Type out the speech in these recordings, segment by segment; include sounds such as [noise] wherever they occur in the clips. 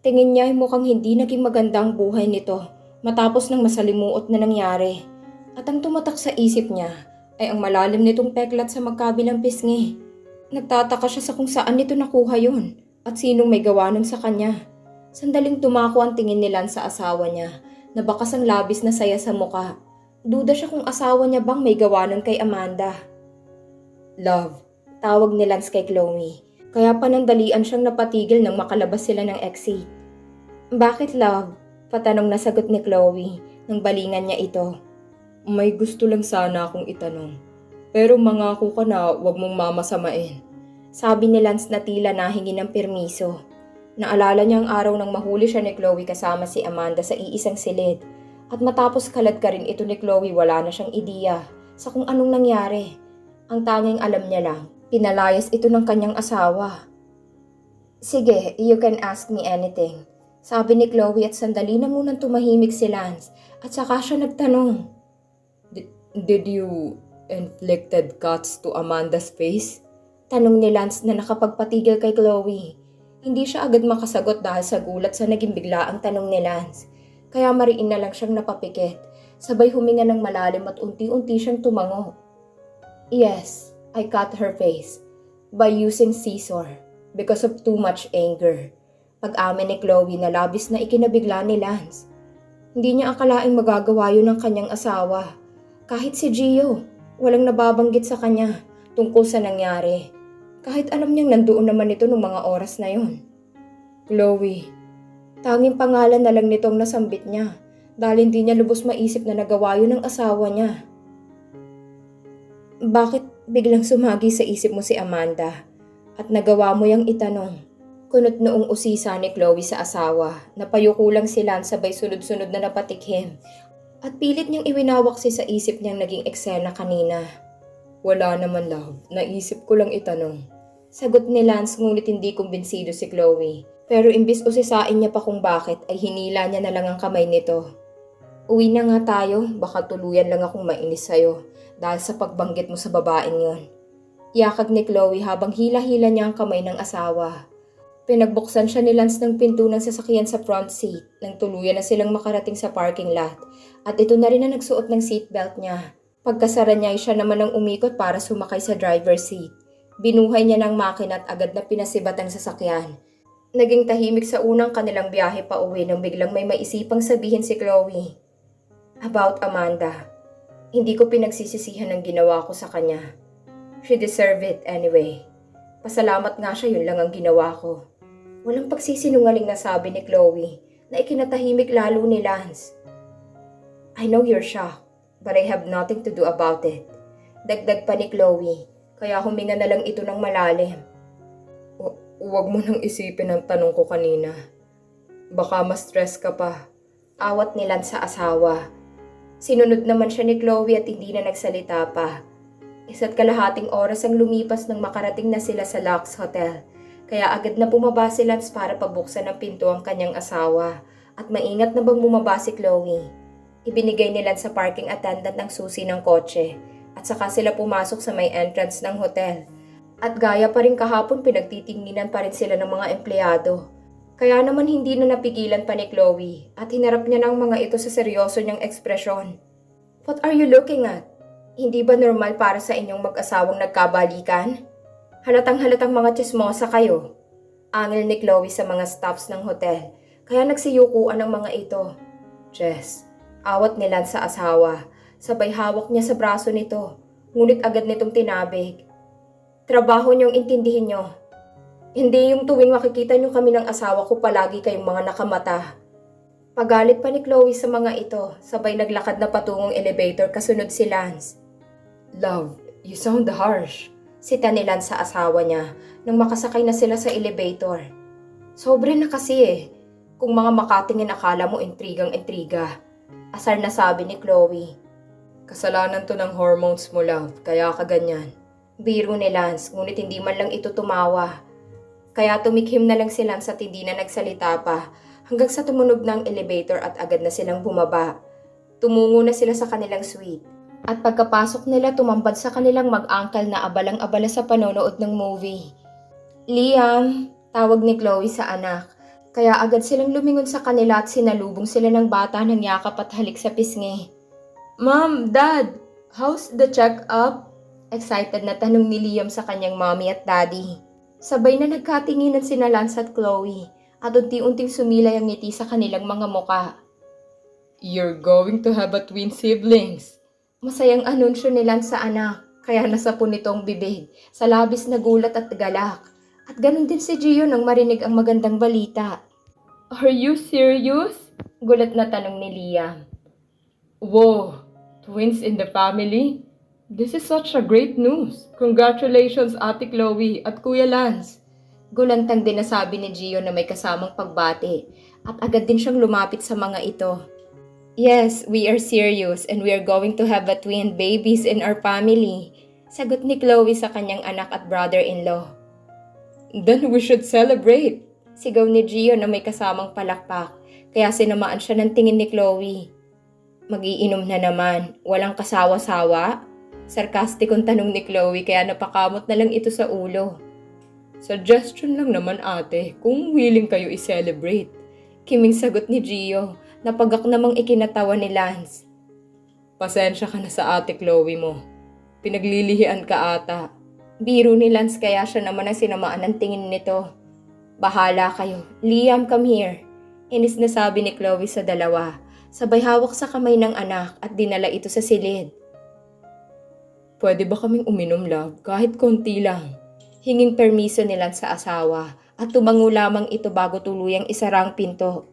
Tingin niya ay mukhang hindi naging magandang buhay nito matapos ng masalimuot na nangyari. At ang tumatak sa isip niya ay ang malalim nitong peklat sa magkabilang pisngi. Nagtataka siya sa kung saan nito nakuha yon at sinong may gawa nun sa kanya. Sandaling tumako ang tingin ni Lance sa asawa niya na bakas ang labis na saya sa muka. Duda siya kung asawa niya bang may gawa nun kay Amanda. Love, tawag ni Lance kay Chloe. Kaya panandalian siyang napatigil nang makalabas sila ng exit. Bakit love? Patanong na sagot ni Chloe nang balingan niya ito. May gusto lang sana akong itanong. Pero mangako ka na wag mong mamasamain. Sabi ni Lance na tila nahingi ng permiso. Naalala niya ang araw nang mahuli siya ni Chloe kasama si Amanda sa iisang silid. At matapos kalad ka rin ito ni Chloe wala na siyang ideya sa kung anong nangyari. Ang tanging alam niya lang, pinalayas ito ng kanyang asawa. Sige, you can ask me anything. Sabi ni Chloe at sandali na munang tumahimik si Lance at saka siya nagtanong. Did you inflicted cuts to Amanda's face? Tanong ni Lance na nakapagpatigil kay Chloe. Hindi siya agad makasagot dahil sa gulat sa naging bigla ang tanong ni Lance. Kaya mariin na lang siyang napapikit. Sabay huminga ng malalim at unti-unti siyang tumango. Yes, I cut her face by using scissor because of too much anger. Pag-amin ni Chloe na labis na ikinabigla ni Lance. Hindi niya akalaing magagawa yun ng kanyang asawa. Kahit si Gio, walang nababanggit sa kanya tungkol sa nangyari. Kahit alam niyang nandoon naman ito nung mga oras na yon. Chloe, tanging pangalan na lang nitong nasambit niya dahil hindi niya lubos maisip na nagawa yun ng asawa niya. Bakit biglang sumagi sa isip mo si Amanda at nagawa mo yung itanong? Kunot noong usisa ni Chloe sa asawa, napayuko lang sila sabay sunod-sunod na napatikhim at pilit niyang iwinawak si sa isip niyang naging eksena kanina. Wala naman love, naisip ko lang itanong. Sagot ni Lance ngunit hindi kumbinsido si Chloe. Pero imbis usisain niya pa kung bakit ay hinila niya na lang ang kamay nito. Uwi na nga tayo, baka tuluyan lang akong mainis sa'yo dahil sa pagbanggit mo sa babaeng yon. Yakag ni Chloe habang hila-hila niya ang kamay ng asawa. Pinagbuksan siya ni Lance ng pinto ng sasakyan sa front seat nang tuluyan na silang makarating sa parking lot at ito na rin ang nagsuot ng seatbelt niya. Pagkasara niya ay siya naman ang umikot para sumakay sa driver's seat. Binuhay niya ng makina at agad na pinasibat ang sasakyan. Naging tahimik sa unang kanilang biyahe pa uwi nang biglang may maisipang sabihin si Chloe. About Amanda. Hindi ko pinagsisisihan ang ginawa ko sa kanya. She deserved it anyway. Pasalamat nga siya yun lang ang ginawa ko. Walang pagsisinungaling na sabi ni Chloe na ikinatahimik lalo ni Lance. I know you're shocked, but I have nothing to do about it. Dagdag pa ni Chloe, kaya huminga na lang ito ng malalim. Hu- Huwag mo nang isipin ang tanong ko kanina. Baka ma-stress ka pa. Awat ni Lance sa asawa. Sinunod naman siya ni Chloe at hindi na nagsalita pa. Isa't kalahating oras ang lumipas nang makarating na sila sa Lux Hotel. Kaya agad na bumaba si Lance para pabuksan ng pinto ang kanyang asawa. At maingat na bang bumaba si Chloe. Ibinigay ni Lance sa parking attendant ng susi ng kotse. At saka sila pumasok sa may entrance ng hotel. At gaya pa rin kahapon pinagtitinginan pa rin sila ng mga empleyado. Kaya naman hindi na napigilan pa ni Chloe at hinarap niya ng mga ito sa seryoso niyang ekspresyon. What are you looking at? Hindi ba normal para sa inyong mag-asawang nagkabalikan? Halatang halatang mga chismosa kayo. Angil ni Chloe sa mga staffs ng hotel, kaya nagsiyukuan ang mga ito. Jess, awat ni Lance sa asawa, sabay hawak niya sa braso nito, ngunit agad nitong tinabig. Trabaho niyong intindihin niyo. Hindi yung tuwing makikita niyo kami ng asawa ko palagi kayong mga nakamata. Pagalit pa ni Chloe sa mga ito, sabay naglakad na patungong elevator kasunod si Lance. Love, you sound harsh. Sita ni Lance sa asawa niya nang makasakay na sila sa elevator. Sobre na kasi eh. Kung mga makatingin akala mo intrigang-intriga. Asar na sabi ni Chloe. Kasalanan to ng hormones mo, love, kaya ka ganyan. Biro ni Lance, ngunit hindi man lang ito tumawa. Kaya tumikhim na lang si Lance at hindi na nagsalita pa hanggang sa tumunog ng elevator at agad na silang bumaba. Tumungo na sila sa kanilang suite. At pagkapasok nila tumambad sa kanilang mag-angkal na abalang-abala sa panonood ng movie. Liam, tawag ni Chloe sa anak. Kaya agad silang lumingon sa kanila at sinalubong sila ng bata ng yakap at halik sa pisngi. Mom, Dad, how's the check-up? Excited na tanong ni Liam sa kanyang mommy at daddy. Sabay na nagkatinginan sina Lance at Chloe at unti-unting sumilay ang ngiti sa kanilang mga muka. You're going to have a twin siblings. Masayang anunsyo ni Lance sa anak, kaya nasapon nitong bibig sa labis na gulat at galak. At ganun din si Gio nang marinig ang magandang balita. Are you serious? Gulat na tanong ni Liam. Whoa, twins in the family? This is such a great news. Congratulations, Ate Chloe at Kuya Lance. Gulantang din nasabi ni Gio na may kasamang pagbati at agad din siyang lumapit sa mga ito. Yes, we are serious and we are going to have a twin babies in our family. Sagot ni Chloe sa kanyang anak at brother-in-law. Then we should celebrate. Sigaw ni Gio na may kasamang palakpak, kaya sinamaan siya ng tingin ni Chloe. Magiinom na naman, walang kasawa-sawa? Sarkastikong tanong ni Chloe kaya napakamot na lang ito sa ulo. Suggestion lang naman ate, kung willing kayo i-celebrate. Kiming sagot ni Gio, napagak namang ikinatawa ni Lance. Pasensya ka na sa ate Chloe mo. Pinaglilihian ka ata. Biro ni Lance kaya siya naman ang sinamaan ng tingin nito. Bahala kayo. Liam, come here. Inis na sabi ni Chloe sa dalawa. Sabay hawak sa kamay ng anak at dinala ito sa silid. Pwede ba kaming uminom, love? Kahit konti lang. Hinging permiso ni Lance sa asawa at tumango lamang ito bago tuluyang isarang pinto.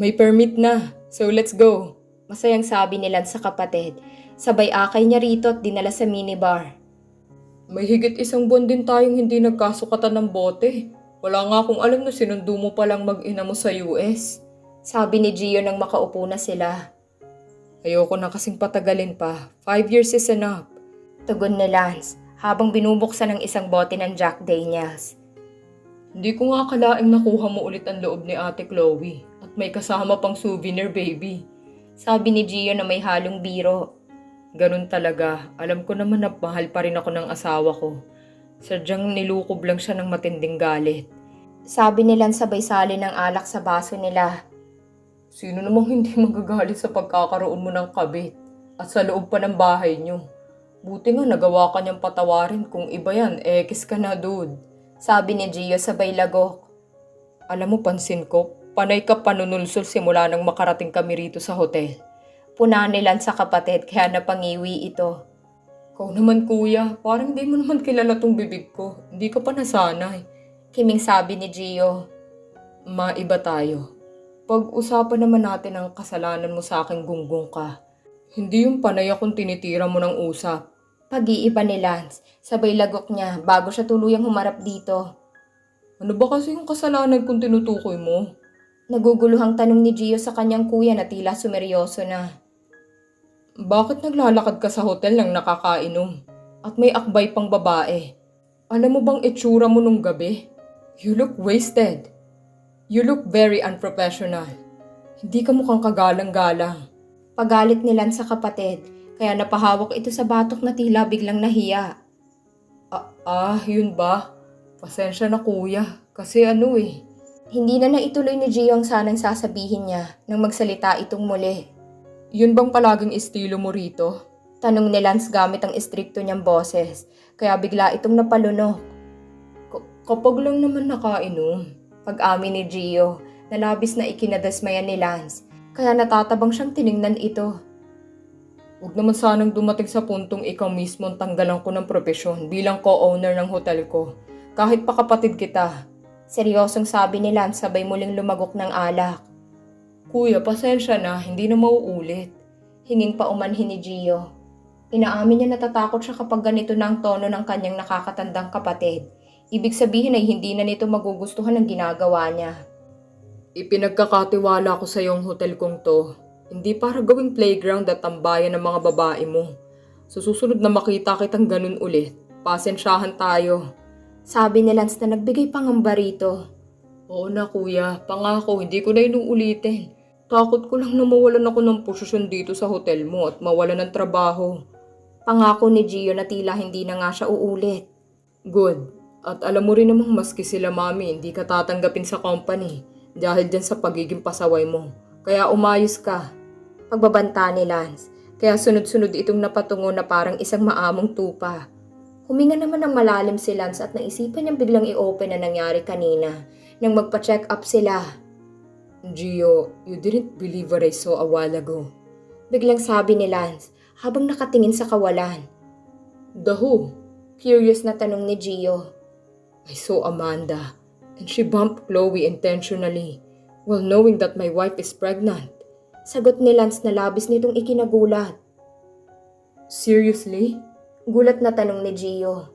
May permit na, so let's go. Masayang sabi ni Lance sa kapatid. Sabay akay niya rito at dinala sa minibar. May higit isang buwan din tayong hindi nagkasukatan ng bote. Wala nga akong alam na sinundo mo palang mag-ina mo sa US. Sabi ni Gio nang makaupo na sila. Ayoko na kasing patagalin pa. Five years is enough. Tugon ni Lance habang binubuksan ng isang bote ng Jack Daniels. Hindi ko nga akalaing nakuha mo ulit ang loob ni Ate Chloe at may kasama pang souvenir baby. Sabi ni Gio na may halong biro. Ganun talaga. Alam ko naman na mahal pa rin ako ng asawa ko. Sadyang nilukob lang siya ng matinding galit. Sabi nilang sabay sali ng alak sa baso nila. Sino namang hindi [laughs] magagalit sa pagkakaroon mo ng kabit at sa loob pa ng bahay niyo? Buti nga nagawa ka niyang patawarin kung iba yan, ekis ka na dude. Sabi ni Gio sabay lagok. Alam mo pansin ko, panay ka panunulsol simula nang makarating kami rito sa hotel. Punanilan sa kapatid kaya napangiwi ito. Ikaw naman kuya, parang di mo naman kilala tong bibig ko. Hindi ka pa nasanay. Kiming sabi ni Gio. Maiba tayo. Pag-usapan naman natin ang kasalanan mo sa aking gunggong ka. Hindi yung panay akong tinitira mo ng usap. Pag-iiba ni Lance, sabay lagok niya bago siya tuluyang humarap dito. Ano ba kasi yung kasalanan kung tinutukoy mo? Naguguluhang tanong ni Gio sa kanyang kuya na tila sumeryoso na. Bakit naglalakad ka sa hotel nang nakakainom? At may akbay pang babae. Alam mo bang itsura mo nung gabi? You look wasted. You look very unprofessional. Hindi ka mukhang kagalang-galang. Pagalit nilan sa kapatid, kaya napahawak ito sa batok na tila biglang nahiya. Ah, ah, yun ba? Pasensya na kuya, kasi ano eh. Hindi na naituloy ni Gio ang sanang sasabihin niya nang magsalita itong muli. Yun bang palaging estilo mo rito? Tanong ni Lance gamit ang istrikto niyang boses, kaya bigla itong napalunok. K- kapag lang naman nakainom. Pag-amin ni Gio, na labis na ikinadasmayan ni Lance, kaya natatabang siyang tiningnan ito. Huwag naman sanang dumating sa puntong ikaw mismo ang tanggalan ko ng propesyon bilang co-owner ng hotel ko. Kahit pa kapatid kita. Seryosong sabi ni Lance sabay muling lumagok ng alak. Kuya, pasensya na, hindi na mauulit. Hinging pa umanhin ni Gio. Inaamin niya natatakot siya kapag ganito na tono ng kanyang nakakatandang kapatid. Ibig sabihin ay hindi na nito magugustuhan ang ginagawa niya. Ipinagkakatiwala ko sa iyong hotel kong to. Hindi para gawing playground at tambayan ng mga babae mo. Sa susunod na makita kitang ganun ulit, pasensyahan tayo. Sabi ni Lance na nagbigay pangamba rito. Oo na kuya, pangako hindi ko na inuulitin. Takot ko lang na mawalan ako ng posisyon dito sa hotel mo at mawalan ng trabaho. Pangako ni Gio na tila hindi na nga siya uulit. Good. At alam mo rin namang maski sila mami, hindi ka tatanggapin sa company dahil dyan sa pagiging pasaway mo. Kaya umayos ka. Pagbabanta ni Lance, kaya sunod-sunod itong napatungo na parang isang maamong tupa. Huminga naman ng malalim si Lance at naisipan niyang biglang i-open na nangyari kanina nang magpa-check up sila. Gio, you didn't believe what I saw a while ago. Biglang sabi ni Lance habang nakatingin sa kawalan. The who? Curious na tanong ni Gio. I saw Amanda and she bumped Chloe intentionally while knowing that my wife is pregnant. Sagot ni Lance na labis nitong ikinagulat. Seriously? Gulat na tanong ni Gio.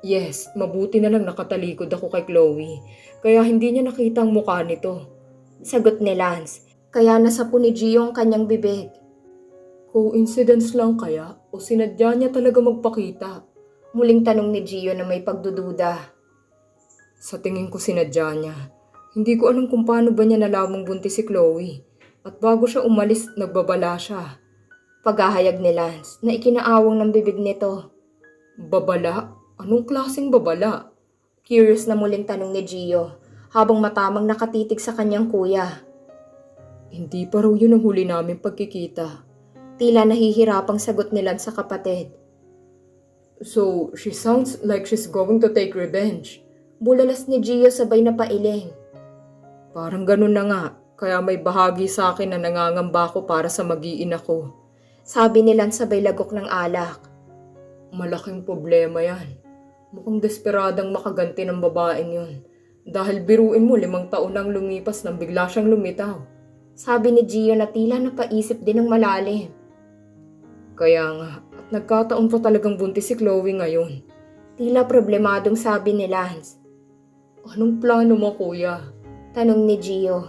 Yes, mabuti na lang nakatalikod ako kay Chloe, kaya hindi niya nakita ang mukha nito. Sagot ni Lance, kaya nasapo ni Gio ang kanyang bibig. Coincidence lang kaya o sinadya niya talaga magpakita? Muling tanong ni Gio na may pagdududa. Sa tingin ko sinadya niya. Hindi ko alam kung paano ba niya nalamang buntis si Chloe. At bago siya umalis, nagbabala siya. Paghahayag ni Lance na ikinaawang ng bibig nito. Babala? Anong klaseng babala? Curious na muling tanong ni Gio habang matamang nakatitig sa kanyang kuya. Hindi pa raw yun ang huli namin pagkikita. Tila nahihirapang sagot ni Lance sa kapatid. So, she sounds like she's going to take revenge. Bulalas ni Gio sabay na pailing. Parang ganun na nga, kaya may bahagi sa akin na nangangamba ko para sa magiin ako. Sabi ni Lance sabay lagok ng alak. Malaking problema yan. Mukhang desperadang makaganti ng babaeng yun. Dahil biruin mo limang taon nang lumipas nang bigla siyang lumitaw. Sabi ni Gio na tila napaisip din ng malalim. Kaya nga, at nagkataon pa talagang buntis si Chloe ngayon. Tila problemadong sabi ni Lance. Anong plano mo kuya? Tanong ni Gio.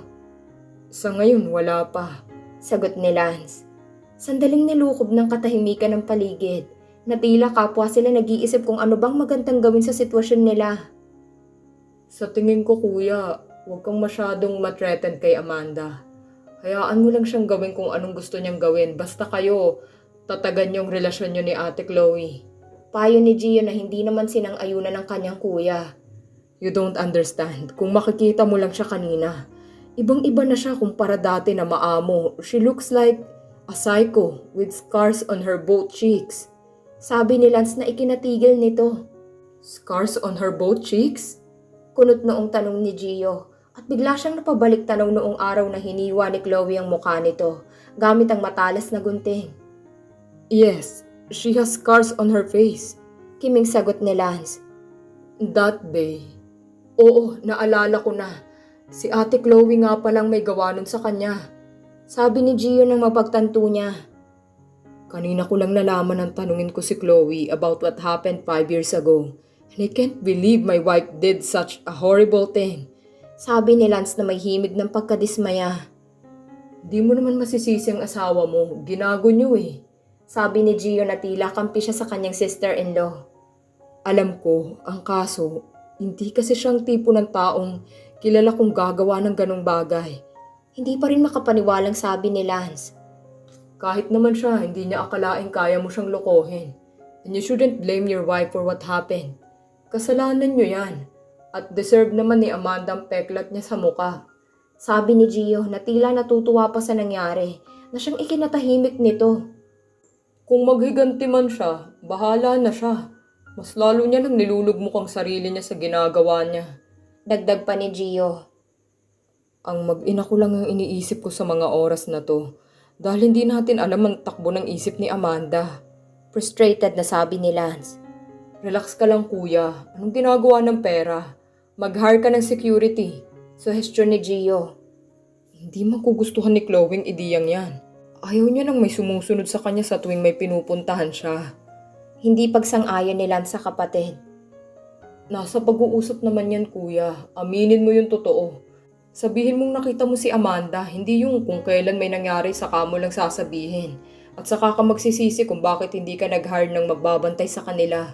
Sa ngayon wala pa. Sagot ni Lance. Sandaling nilukob ng katahimikan ng paligid na tila kapwa sila nag-iisip kung ano bang magandang gawin sa sitwasyon nila. Sa tingin ko kuya, huwag kang masyadong matreten kay Amanda. Hayaan mo lang siyang gawin kung anong gusto niyang gawin. Basta kayo, tatagan yung relasyon niyo ni Ate Chloe. Payo ni Gio na hindi naman sinang ayunan ng kanyang kuya. You don't understand. Kung makikita mo lang siya kanina, ibang-iba na siya kumpara dati na maamo. She looks like a psycho with scars on her both cheeks. Sabi ni Lance na ikinatigil nito. Scars on her both cheeks? Kunot noong tanong ni Gio at bigla siyang napabalik tanaw noong araw na hiniwa ni Chloe ang mukha nito gamit ang matalas na gunting. Yes, she has scars on her face. Kiming sagot ni Lance. That day. Oo, naalala ko na. Si ate Chloe nga palang may gawa nun sa kanya. Sabi ni Gio nang mapagtanto niya. Kanina ko lang nalaman ang tanungin ko si Chloe about what happened five years ago. And I can't believe my wife did such a horrible thing. Sabi ni Lance na may himig ng pagkadismaya. Di mo naman masisisi ang asawa mo. Ginago niyo eh. Sabi ni Gio na tila kampi siya sa kanyang sister-in-law. Alam ko, ang kaso, hindi kasi siyang tipo ng taong kilala kong gagawa ng ganong bagay. Hindi pa rin makapaniwalang sabi ni Lance. Kahit naman siya, hindi niya akalaing kaya mo siyang lokohin. And you shouldn't blame your wife for what happened. Kasalanan niyo yan. At deserve naman ni Amanda ang peklat niya sa muka. Sabi ni Gio na tila natutuwa pa sa nangyari na siyang ikinatahimik nito. Kung maghiganti man siya, bahala na siya. Mas lalo niya nang nilulugmok ang sarili niya sa ginagawa niya. Dagdag pa ni Gio. Ang mag-ina ko lang ang iniisip ko sa mga oras na to dahil hindi natin alam ang takbo ng isip ni Amanda. Frustrated na sabi ni Lance. Relax ka lang kuya. Anong ginagawa ng pera? Mag-hire ka ng security. Suhestyon ni Gio. Hindi magugustuhan ni Chloe ang ideyang yan. Ayaw niya nang may sumusunod sa kanya sa tuwing may pinupuntahan siya. Hindi pagsang-ayon ni Lance sa kapatid. Nasa pag-uusap naman yan kuya. Aminin mo yung totoo. Sabihin mong nakita mo si Amanda, hindi yung kung kailan may nangyari sa kamo lang sasabihin. At saka ka magsisisi kung bakit hindi ka nag-hire ng magbabantay sa kanila.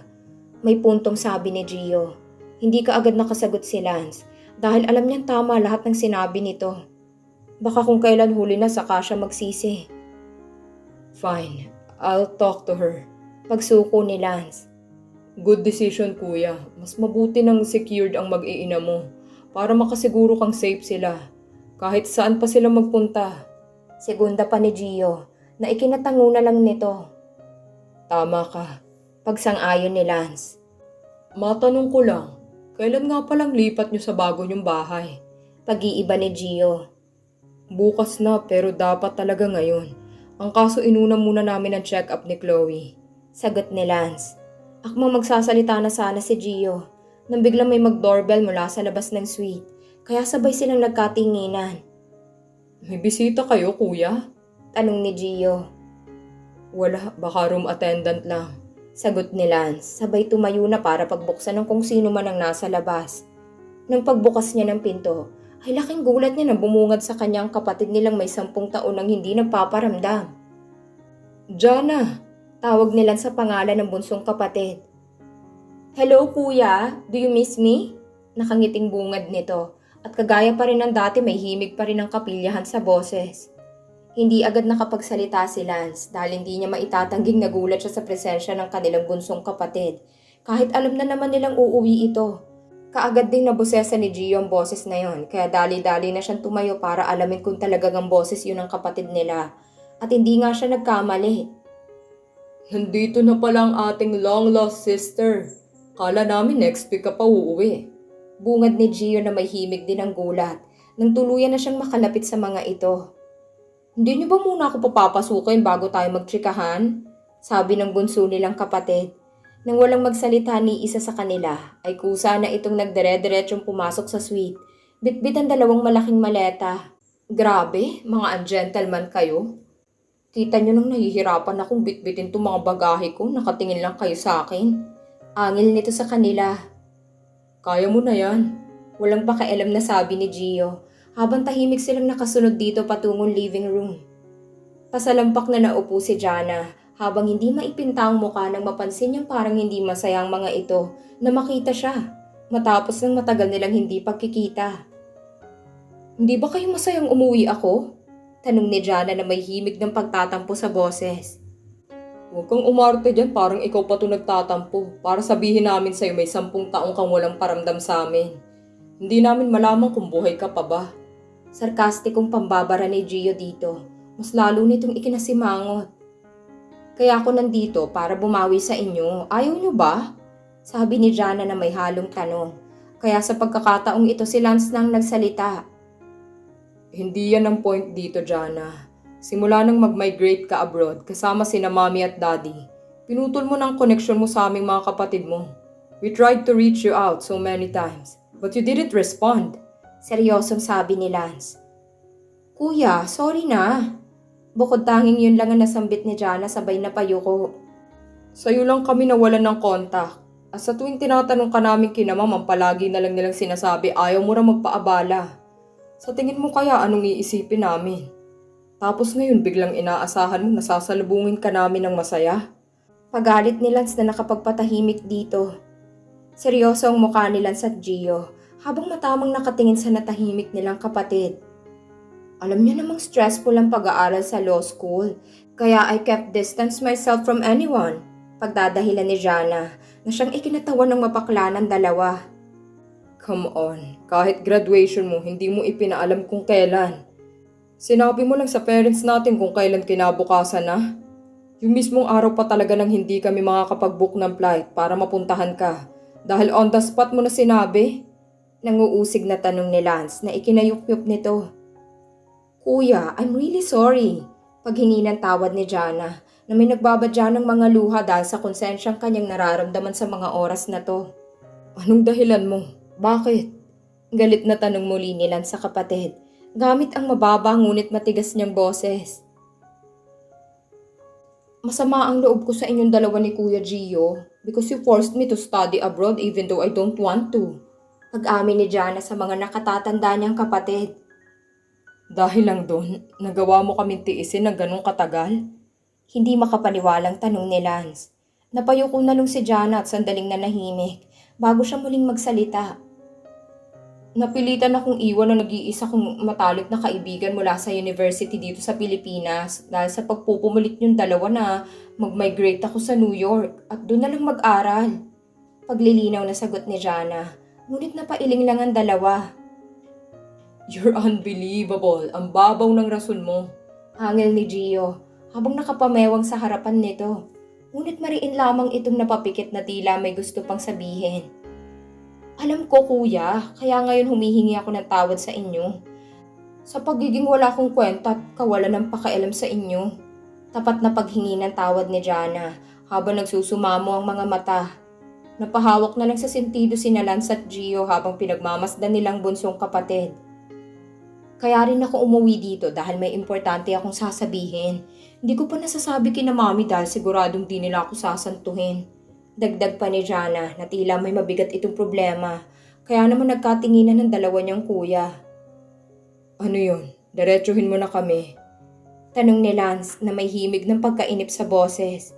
May puntong sabi ni Gio. Hindi ka agad nakasagot si Lance dahil alam niyang tama lahat ng sinabi nito. Baka kung kailan huli na saka siya magsisi. Fine, I'll talk to her. Pagsuko ni Lance. Good decision kuya. Mas mabuti nang secured ang mag-iina mo para makasiguro kang safe sila. Kahit saan pa sila magpunta. Segunda pa ni Gio na ikinatango na lang nito. Tama ka. Pagsang-ayon ni Lance. Matanong ko lang, kailan nga palang lipat nyo sa bago nyong bahay? Pag-iiba ni Gio. Bukas na pero dapat talaga ngayon. Ang kaso inuna muna namin ang check-up ni Chloe. Sagot ni Lance. Akmang magsasalita na sana si Gio nang biglang may mag-doorbell mula sa labas ng suite. Kaya sabay silang nagkatinginan. May bisita kayo kuya? Tanong ni Gio. Wala, baka room attendant lang. Sagot ni Lance, sabay tumayo na para pagbuksan ng kung sino man ang nasa labas. Nang pagbukas niya ng pinto, ay laking gulat niya na bumungad sa kanyang kapatid nilang may sampung taon nang hindi nagpaparamdam. Jana, Tawag nila sa pangalan ng bunsong kapatid. Hello kuya, do you miss me? Nakangiting bungad nito at kagaya pa rin ng dati may himig pa rin ang kapilyahan sa boses. Hindi agad nakapagsalita si Lance dahil hindi niya maitatangging nagulat siya sa presensya ng kanilang bunsong kapatid kahit alam na naman nilang uuwi ito. Kaagad ding nabosesa ni Gio ang boses na yon kaya dali-dali na siyang tumayo para alamin kung talagang ang boses yun ng kapatid nila at hindi nga siya nagkamali. Nandito na pala ang ating long lost sister. Kala namin next week ka pa uuwi. Bungad ni Gio na may himig din ang gulat nang tuluyan na siyang makalapit sa mga ito. Hindi niyo ba muna ako papapasukin bago tayo magtrikahan? Sabi ng bunso nilang kapatid. Nang walang magsalita ni isa sa kanila, ay kusa na itong nagdire-diretsong pumasok sa suite. Bitbit ang dalawang malaking maleta. Grabe, mga ungentleman kayo. Kita niyo nang nahihirapan akong bitbitin tong mga bagahe ko, nakatingin lang kayo sa akin. Angil nito sa kanila. Kaya mo na yan. Walang pakialam na sabi ni Gio habang tahimik silang nakasunod dito patungong living room. Pasalampak na naupo si Jana habang hindi maipinta ang mukha nang mapansin niyang parang hindi masaya ang mga ito na makita siya matapos ng matagal nilang hindi pagkikita. Hindi ba kayo masayang umuwi ako? Tanong ni Jana na may himig ng pagtatampo sa boses. Huwag kang umarte dyan, parang ikaw pa ito nagtatampo. Para sabihin namin sa'yo may sampung taong kang walang paramdam sa amin. Hindi namin malaman kung buhay ka pa ba. Sarkastikong pambabara ni Gio dito. Mas lalo nitong ikinasimangot. Kaya ako nandito para bumawi sa inyo. Ayaw nyo ba? Sabi ni Jana na may halong tanong. Kaya sa pagkakataong ito si Lance nang nagsalita. Hindi yan ang point dito, Jana. Simula nang mag-migrate ka abroad kasama sina mommy at daddy, pinutol mo ng connection mo sa aming mga kapatid mo. We tried to reach you out so many times, but you didn't respond. Seryosong sabi ni Lance. Kuya, sorry na. Bukod tanging yun lang ang nasambit ni Jana sabay na payuko. Sa'yo lang kami nawalan ng kontak. At sa tuwing tinatanong ka namin kina ma'am, ang palagi na lang nilang sinasabi, ayaw mo na magpaabala. Sa tingin mo kaya anong iisipin namin? Tapos ngayon biglang inaasahan mo nasasalubungin ka namin ng masaya? Pagalit ni Lance na nakapagpatahimik dito. Seryoso ang mukha ni Lance at Gio habang matamang nakatingin sa natahimik nilang kapatid. Alam niya namang stressful ang pag-aaral sa law school, kaya I kept distance myself from anyone. Pagdadahilan ni Jana na siyang ikinatawan ng mapakla ng dalawa. Come on, kahit graduation mo, hindi mo ipinaalam kung kailan. Sinabi mo lang sa parents natin kung kailan kinabukasan na. Yung mismong araw pa talaga nang hindi kami makakapag-book ng flight para mapuntahan ka. Dahil on the spot mo na sinabi. Nanguusig na tanong ni Lance na ikinayukyup nito. Kuya, I'm really sorry. Paghingi ng tawad ni Jana na may nagbabadya ng mga luha dahil sa konsensyang kanyang nararamdaman sa mga oras na to. Anong dahilan mo? Bakit? Galit na tanong muli ni Lance sa kapatid gamit ang mababa ngunit matigas niyang boses. Masama ang loob ko sa inyong dalawa ni Kuya Gio because you forced me to study abroad even though I don't want to. Pag-amin ni Jana sa mga nakatatanda niyang kapatid. Dahil lang doon, nagawa mo kaming tiisin ng ganong katagal? Hindi makapaniwalang tanong ni Lance. Napayuko na nung si Jana at sandaling nanahimik bago siya muling magsalita. Napilitan akong iwan ang nag-iisa kong matalik na kaibigan mula sa university dito sa Pilipinas dahil sa pagpupumulit yung dalawa na mag-migrate ako sa New York at doon na lang mag-aral. Paglilinaw na sagot ni Jana, ngunit napailing lang ang dalawa. You're unbelievable. Ang babaw ng rason mo. Hangil ni Gio habang nakapamewang sa harapan nito. Ngunit mariin lamang itong napapikit na tila may gusto pang sabihin. Alam ko kuya, kaya ngayon humihingi ako ng tawad sa inyo. Sa pagiging wala kong kwenta at kawalan ng pakialam sa inyo. Tapat na paghingi ng tawad ni Jana habang nagsusumamo ang mga mata. Napahawak na lang sa sentido si Lance at Gio habang pinagmamasdan nilang bunsong kapatid. Kaya rin ako umuwi dito dahil may importante akong sasabihin. Hindi ko pa nasasabi kina mami dahil siguradong di nila ako sasantuhin. Dagdag pa ni Jana na tila may mabigat itong problema. Kaya naman nagkatinginan ng dalawa niyang kuya. Ano yun? Diretsuhin mo na kami. Tanong ni Lance na may himig ng pagkainip sa boses.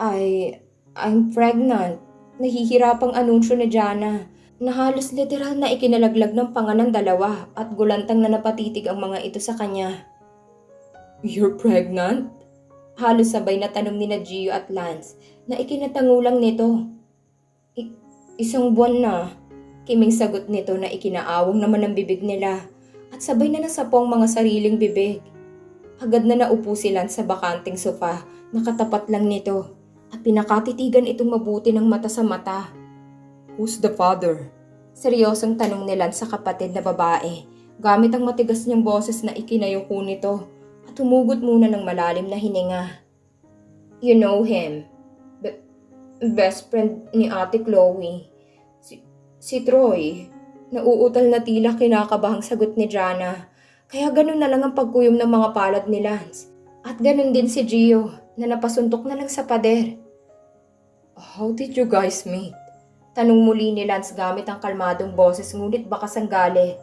I, I'm pregnant. Nahihirapang anunsyo ni Jana na halos literal na ikinalaglag ng panga ng dalawa at gulantang na napatitig ang mga ito sa kanya. You're pregnant? Halos sabay na tanong ni na Gio at Lance na ikinatangulang nito. I- isang buwan na. Kiming sagot nito na ikinaawang naman ang bibig nila at sabay na nasapong mga sariling bibig. Agad na naupo si Lance sa bakanting sofa, nakatapat lang nito at pinakatitigan itong mabuti ng mata sa mata. Who's the father? Seryosong tanong ni Lance sa kapatid na babae, gamit ang matigas niyang boses na ikinayuko nito at humugot muna ng malalim na hininga. You know him. Be- best friend ni Ate Chloe. Si, si Troy. Nauutal na tila kinakabahang sagot ni Jana. Kaya ganun na lang ang pagkuyom ng mga palad ni Lance. At ganun din si Gio na napasuntok na lang sa pader. How did you guys meet? Tanong muli ni Lance gamit ang kalmadong boses ngunit bakas ang galit.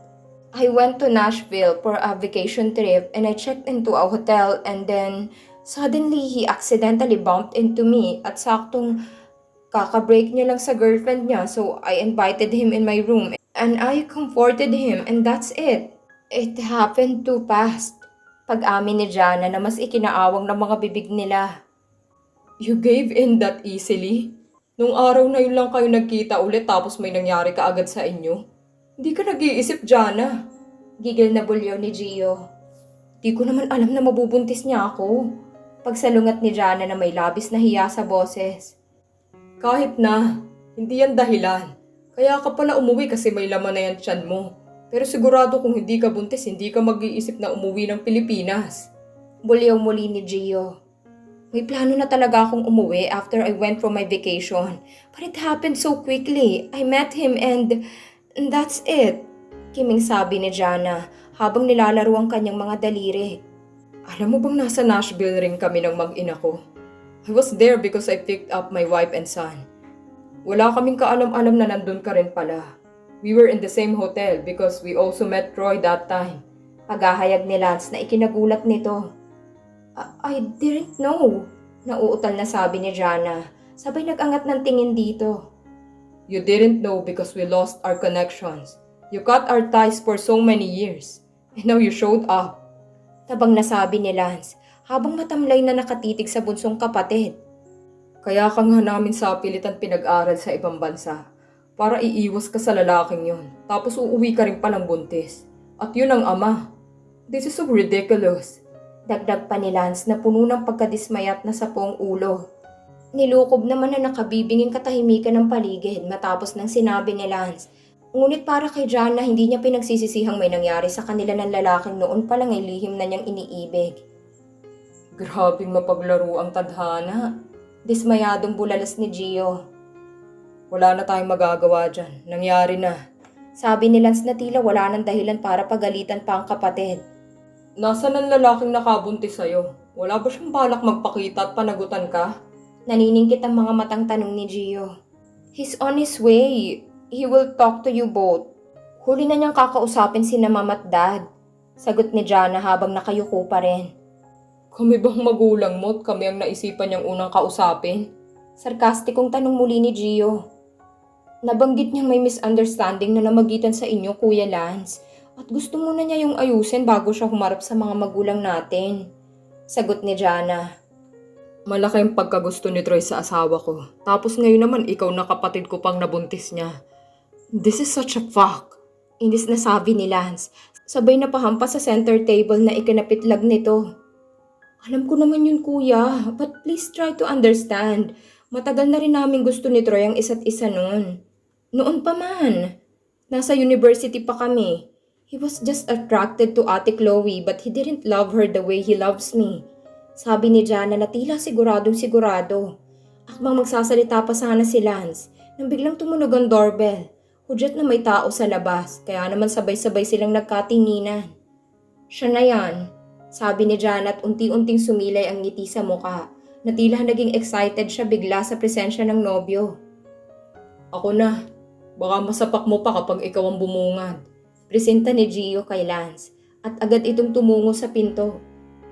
I went to Nashville for a vacation trip and I checked into a hotel and then suddenly he accidentally bumped into me at saktong kaka-break niya lang sa girlfriend niya so I invited him in my room and I comforted him and that's it. It happened too fast. Pag-amin ni Jana na mas ikinaawang ng mga bibig nila. You gave in that easily? Nung araw na yun lang kayo nagkita ulit tapos may nangyari ka agad sa inyo? Hindi ka nag-iisip, Jana. Gigil na bulyaw ni Gio. Di ko naman alam na mabubuntis niya ako. Pagsalungat ni Jana na may labis na hiya sa boses. Kahit na, hindi yan dahilan. Kaya ka pala umuwi kasi may laman na yan tiyan mo. Pero sigurado kung hindi ka buntis, hindi ka mag-iisip na umuwi ng Pilipinas. Bulyaw muli ni Gio. May plano na talaga akong umuwi after I went for my vacation. But it happened so quickly. I met him and, and that's it. Kiming sabi ni Jana habang nilalaro ang kanyang mga daliri. Alam mo bang nasa Nashville rin kami ng mag-ina ko? I was there because I picked up my wife and son. Wala kaming kaalam-alam na nandun ka rin pala. We were in the same hotel because we also met Troy that time. Paghahayag ni Lance na ikinagulat nito. I, I didn't know. Nauutal na sabi ni Jana. Sabay nag-angat ng tingin dito. You didn't know because we lost our connections. You cut our ties for so many years. And now you showed up. Tabang nasabi ni Lance habang matamlay na nakatitig sa bunsong kapatid. Kaya ka nga namin sa pilitan pinag-aral sa ibang bansa. Para iiwas ka sa lalaking yon. Tapos uuwi ka rin palang buntis. At yun ang ama. This is so ridiculous. Dagdag pa ni Lance na puno ng pagkadismayat na sa poong ulo. Nilukob naman na nakabibinging katahimikan ng paligid matapos ng sinabi ni Lance. Ngunit para kay John na hindi niya pinagsisisihang may nangyari sa kanila ng lalaking noon pa lang ay lihim na niyang iniibig. Grabing mapaglaro ang tadhana. Dismayadong bulalas ni Gio. Wala na tayong magagawa dyan. Nangyari na. Sabi ni Lance na tila wala nang dahilan para pagalitan pa ang kapatid. Nasaan ang lalaking nakabuntis sa'yo? Wala ba siyang balak magpakita at panagutan ka? Naniningkit ang mga matang tanong ni Gio. He's on his way. He will talk to you both. Huli na niyang kakausapin si na mom at dad. Sagot ni Jana habang nakayuko pa rin. Kami bang magulang mo at kami ang naisipan niyang unang kausapin? Sarkastikong tanong muli ni Gio. Nabanggit niyang may misunderstanding na namagitan sa inyo, Kuya Lance. At gusto muna niya yung ayusin bago siya humarap sa mga magulang natin. Sagot ni Jana. Malaki ang pagkagusto ni Troy sa asawa ko. Tapos ngayon naman ikaw na kapatid ko pang nabuntis niya. This is such a fuck. Inis na sabi ni Lance. Sabay na pahampas sa center table na ikinapitlag nito. Alam ko naman yun kuya, but please try to understand. Matagal na rin namin gusto ni Troy ang isa't isa noon. Noon pa man. Nasa university pa kami. He was just attracted to Ate Chloe but he didn't love her the way he loves me. Sabi ni Jana na tila siguradong sigurado. Akmang magsasalita pa sana si Lance nang biglang tumunog ang doorbell. Hudyat na may tao sa labas, kaya naman sabay-sabay silang nagkatinginan. Siya na yan, sabi ni Jana at unti-unting sumilay ang ngiti sa muka, na tila naging excited siya bigla sa presensya ng nobyo. Ako na. Baka masapak mo pa kapag ikaw ang bumungad. Presenta ni Gio kay Lance at agad itong tumungo sa pinto.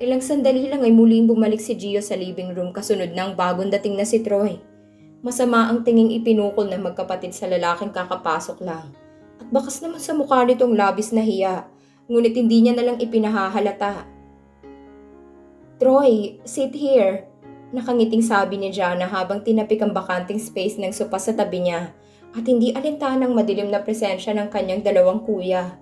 Ilang sandali lang ay muling bumalik si Gio sa living room kasunod ng bagong dating na si Troy. Masama ang tinging ipinukol ng magkapatid sa lalaking kakapasok lang. At bakas naman sa mukha nitong labis na hiya, ngunit hindi niya nalang ipinahahalata. Troy, sit here. Nakangiting sabi ni Jana habang tinapik ang bakanting space ng sopa sa tabi niya at hindi alintanang madilim na presensya ng kanyang dalawang kuya.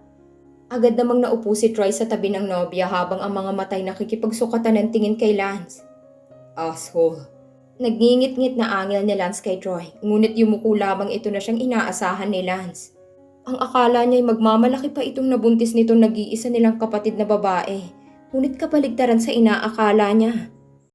Agad namang naupo si Troy sa tabi ng nobya habang ang mga matay nakikipagsukatan ng tingin kay Lance. Asshole. Nagngingit-ngit na angel ni Lance kay Troy, ngunit yumuko lamang ito na siyang inaasahan ni Lance. Ang akala niya'y magmamalaki pa itong nabuntis nitong nag-iisa nilang kapatid na babae, ngunit kabaligtaran sa inaakala niya.